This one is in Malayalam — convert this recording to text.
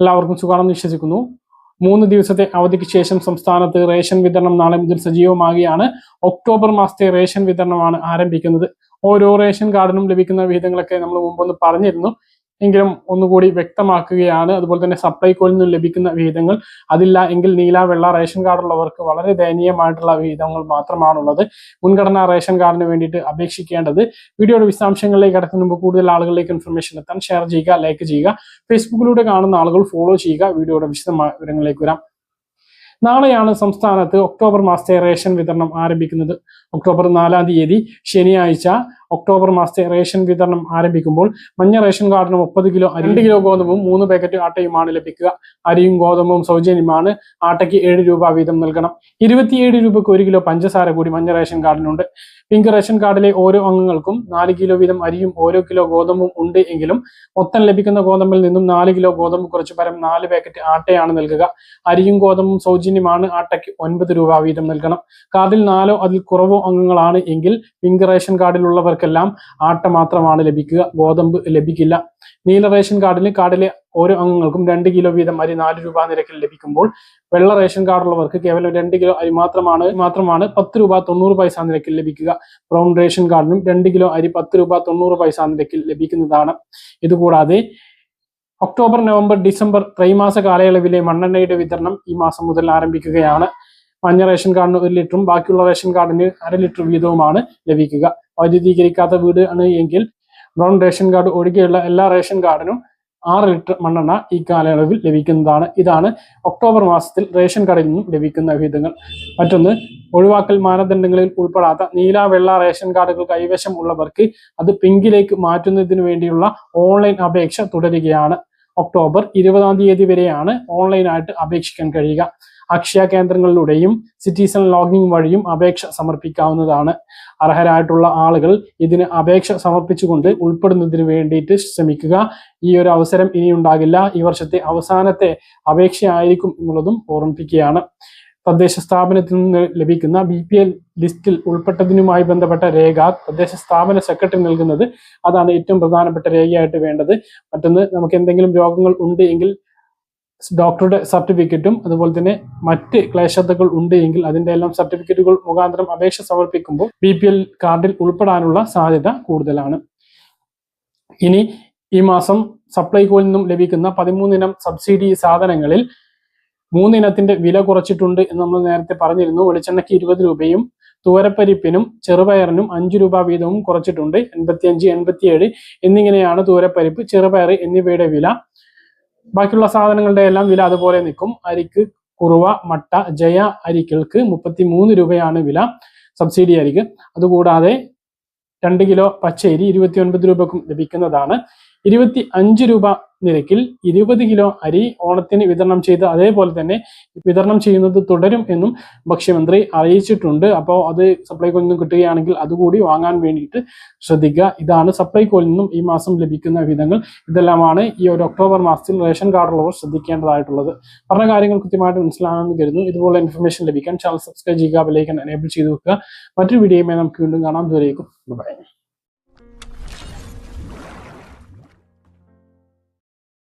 എല്ലാവർക്കും സുഖമാണെന്ന് വിശ്വസിക്കുന്നു. മൂന്ന് ദിവസത്തെ അവധിക്ക് ശേഷം സംസ്ഥാനത്ത് റേഷൻ വിതരണം നാളെ മുതൽ സജീവമാകുകയാണ് ഒക്ടോബർ മാസത്തെ റേഷൻ വിതരണമാണ് ആരംഭിക്കുന്നത്. ഓരോ റേഷൻ കാർഡിനും ലഭിക്കുന്ന വിഹിതങ്ങളൊക്കെ നമ്മൾ മുമ്പൊന്ന് പറഞ്ഞിരുന്നു. എങ്കിലും ഒന്നുകൂടി വ്യക്തമാക്കുകയാണ്. അതുപോലെ തന്നെ സപ്ലൈകോയിൽ നിന്നും ലഭിക്കുന്ന വിഹിതങ്ങൾ അതില്ല എങ്കിൽ നീല വെള്ള റേഷൻ കാർഡുള്ളവർക്ക് വളരെ ദയനീയമായിട്ടുള്ള വിഹിതങ്ങൾ മാത്രമാണുള്ളത്. മുൻഗണനാ റേഷൻ കാർഡിന് വേണ്ടിയിട്ട് അപേക്ഷിക്കേണ്ടത്. വീഡിയോയുടെ വിശദാംശങ്ങളിലേക്ക് കടക്കുന്ന മുമ്പ് കൂടുതൽ ആളുകളിലേക്ക് ഇൻഫർമേഷൻ എത്താൻ ഷെയർ ചെയ്യുക ലൈക്ക് ചെയ്യുക. ഫേസ്ബുക്കിലൂടെ കാണുന്ന ആളുകൾ ഫോളോ ചെയ്യുക. വീഡിയോയുടെ വിശദമായ വിവരങ്ങളിലേക്ക് വരാം. നാളെയാണ് സംസ്ഥാനത്ത് ഒക്ടോബർ മാസത്തെ റേഷൻ വിതരണം ആരംഭിക്കുന്നത്. ഒക്ടോബർ നാലാം തീയതി ശനിയാഴ്ച. ഒക്ടോബർ മാസത്തെ റേഷൻ വിതരണം ആരംഭിക്കുമ്പോൾ മഞ്ഞ റേഷൻ കാർഡിന് മുപ്പത് കിലോ രണ്ട് കിലോ ഗോതമ്പും മൂന്ന് പാക്കറ്റ് ആട്ടയുമാണ് ലഭിക്കുക. അരിയും ഗോതമ്പും സൗജന്യമാണ്. ആട്ടയ്ക്ക് ഏഴ് രൂപ വീതം നൽകണം. ഇരുപത്തിയേഴ് രൂപയ്ക്ക് ഒരു കിലോ പഞ്ചസാര കൂടി മഞ്ഞ റേഷൻ കാർഡിനുണ്ട്. പിങ്ക് റേഷൻ കാർഡിലെ ഓരോ അംഗങ്ങൾക്കും നാല് കിലോ വീതം അരിയും ഓരോ കിലോ ഗോതമ്പും ഉണ്ട് എങ്കിലും മൊത്തം ലഭിക്കുന്ന ഗോതമ്പിൽ നിന്നും നാല് കിലോ ഗോതമ്പ് കുറച്ച് പരം നാല് പാക്കറ്റ് ആട്ടയാണ് നൽകുക. അരിയും ഗോതമ്പും സൗജന്യമാണ്. ആട്ടയ്ക്ക് ഒൻപത് രൂപ വീതം നൽകണം. കാർഡിൽ നാലോ അതിൽ കുറവോ അംഗങ്ങളാണ് എങ്കിൽ പിങ്ക് റേഷൻ കാർഡിലുള്ളവർക്കെല്ലാം ആട്ട മാത്രമാണ് ലഭിക്കുക. ഗോതമ്പ് ലഭിക്കില്ല. നീല റേഷൻ കാർഡിന് കാർഡിലെ ഓരോ അംഗങ്ങൾക്കും രണ്ട് കിലോ വീതം അരി നാല് രൂപ നിരക്കിൽ ലഭിക്കുമ്പോൾ വെള്ള റേഷൻ കാർഡുള്ളവർക്ക് കേവലം രണ്ട് കിലോ അരി മാത്രമാണ് മാത്രമാണ് പത്ത് രൂപ തൊണ്ണൂറ് പൈസ നിരക്കിൽ ലഭിക്കുക. ബ്രൗൺ റേഷൻ കാർഡിനും രണ്ട് കിലോ അരി പത്ത് രൂപ തൊണ്ണൂറ് പൈസ നിരക്കിൽ ലഭിക്കുന്നതാണ്. ഇതുകൂടാതെ ഒക്ടോബർ നവംബർ ഡിസംബർ ത്രൈമാസ കാലയളവിലെ മണ്ണെണ്ണയുടെ വിതരണം ഈ മാസം മുതൽ ആരംഭിക്കുകയാണ്. മഞ്ഞ റേഷൻ കാർഡിന് ഒരു ലിറ്ററും ബാക്കിയുള്ള റേഷൻ കാർഡിന് അര ലിറ്റർ വീതവുമാണ് ലഭിക്കുക. വൈദ്യുതീകരിക്കാത്ത വീട് ആണ് എങ്കിൽ ബ്രൗൺ റേഷൻ കാർഡ് ഒഴികെയുള്ള എല്ലാ റേഷൻ കാർഡിനും ആറ് ലിറ്റർ മണ്ണെണ്ണ ഈ കാലയളവിൽ ലഭിക്കുന്നതാണ്. ഇതാണ് ഒക്ടോബർ മാസത്തിൽ റേഷൻ കാർഡിൽ നിന്നും ലഭിക്കുന്ന വിഹിതങ്ങൾ. മറ്റൊന്ന് ഒഴിവാക്കൽ മാനദണ്ഡങ്ങളിൽ ഉൾപ്പെടാത്ത നീല വെള്ള റേഷൻ കാർഡുകൾ കൈവശം ഉള്ളവർക്ക് അത് പിങ്കിലേക്ക് മാറ്റുന്നതിന് വേണ്ടിയുള്ള ഓൺലൈൻ അപേക്ഷ തുടരുകയാണ്. ഒക്ടോബർ ഇരുപതാം തീയതി വരെയാണ് ഓൺലൈനായിട്ട് അപേക്ഷിക്കാൻ കഴിയുക. അക്ഷയ കേന്ദ്രങ്ങളിലൂടെയും സിറ്റിസൺ ലോഗിൻ വഴിയും അപേക്ഷ സമർപ്പിക്കാവുന്നതാണ്. അർഹരായിട്ടുള്ള ആളുകൾ ഇതിന് അപേക്ഷ സമർപ്പിച്ചുകൊണ്ട് ഉൾപ്പെടുന്നതിന് വേണ്ടിയിട്ട് ശ്രമിക്കുക. ഈ ഒരു അവസരം ഇനി ഉണ്ടാകില്ല ഈ വർഷത്തെ അവസാനത്തെ അപേക്ഷയായിരിക്കും എന്നുള്ളതും ഓർമ്മിപ്പിക്കുകയാണ്. തദ്ദേശ സ്ഥാപനത്തിൽ നിന്ന് ലഭിക്കുന്ന ബി പി എൽ ലിസ്റ്റിൽ ഉൾപ്പെട്ടതിനുമായി ബന്ധപ്പെട്ട രേഖ തദ്ദേശ സ്ഥാപന സെക്രട്ടറി നൽകുന്നത്. അതാണ് ഏറ്റവും പ്രധാനപ്പെട്ട രേഖയായിട്ട് വേണ്ടത്. മറ്റൊന്ന് നമുക്ക് എന്തെങ്കിലും രോഗങ്ങൾ ഉണ്ട് എങ്കിൽ ഡോക്ടറുടെ സർട്ടിഫിക്കറ്റും അതുപോലെ തന്നെ മറ്റ് ക്ലേശതകൾ ഉണ്ട് എങ്കിൽ അതിന്റെ എല്ലാം സർട്ടിഫിക്കറ്റുകൾ മുഖാന്തരം അപേക്ഷ സമർപ്പിക്കുമ്പോൾ ബി പി എൽ കാർഡിൽ ഉൾപ്പെടാനുള്ള സാധ്യത കൂടുതലാണ്. ഇനി ഈ മാസം സപ്ലൈകോയിൽ നിന്നും ലഭിക്കുന്ന പതിമൂന്നിനം സബ്സിഡി സാധനങ്ങളിൽ മൂന്നിനത്തിന്റെ വില കുറച്ചിട്ടുണ്ട് എന്ന് നമ്മൾ നേരത്തെ പറഞ്ഞിരുന്നു. വെളിച്ചെണ്ണയ്ക്ക് ഇരുപത് രൂപയും തൂരപ്പരിപ്പിനും ചെറുപയറിനും അഞ്ചു രൂപ വീതവും കുറച്ചിട്ടുണ്ട്. എൺപത്തിയഞ്ച് എൺപത്തിയേഴ് എന്നിങ്ങനെയാണ് തൂരപ്പരിപ്പ് ചെറുപയർ എന്നിവയുടെ വില. ബാക്കിയുള്ള സാധനങ്ങളുടെ എല്ലാം വില അതുപോലെ നിൽക്കും. അരിക്ക് കുറുവ മട്ട ജയ അരിക്കൾക്ക് മുപ്പത്തി മൂന്ന് രൂപയാണ് വില. സബ്സിഡി അരിക്ക് അതുകൂടാതെ രണ്ട് കിലോ പച്ചരി ഇരുപത്തി ഒൻപത് രൂപക്കും ലഭിക്കുന്നതാണ്. ഇരുപത്തി അഞ്ച് രൂപ നിരക്കിൽ ഇരുപത് കിലോ അരി ഓണത്തിന് വിതരണം ചെയ്ത് അതേപോലെ തന്നെ വിതരണം ചെയ്യുന്നത് തുടരും എന്നും ഭക്ഷ്യമന്ത്രി അറിയിച്ചിട്ടുണ്ട്. അപ്പോൾ അത് സപ്ലൈകോയിൽ നിന്നും കിട്ടുകയാണെങ്കിൽ അതുകൂടി വാങ്ങാൻ വേണ്ടിയിട്ട് ശ്രദ്ധിക്കുക. ഇതാണ് സപ്ലൈകോയിൽ നിന്നും ഈ മാസം ലഭിക്കുന്ന വിധങ്ങൾ ഇതെല്ലാമാണ് ഈ ഒരു ഒക്ടോബർ മാസത്തിൽ റേഷൻ കാർഡുള്ളവർ ശ്രദ്ധിക്കേണ്ടതായിട്ടുള്ളത്. പറഞ്ഞ കാര്യങ്ങൾ കൃത്യമായിട്ട് മനസ്സിലാണെന്ന് കരുതുന്നു. ഇതുപോലെ ഇൻഫർമേഷൻ ലഭിക്കാൻ ചാനൽ സബ്സ്ക്രൈബ് ചെയ്യുക ബെലൈക്കൻ എനേബിൾ ചെയ്ത് വെക്കുക. മറ്റൊരു വീഡിയോയുമായി നമുക്ക് വീണ്ടും കാണാം. ദൂരേക്കും ബൈ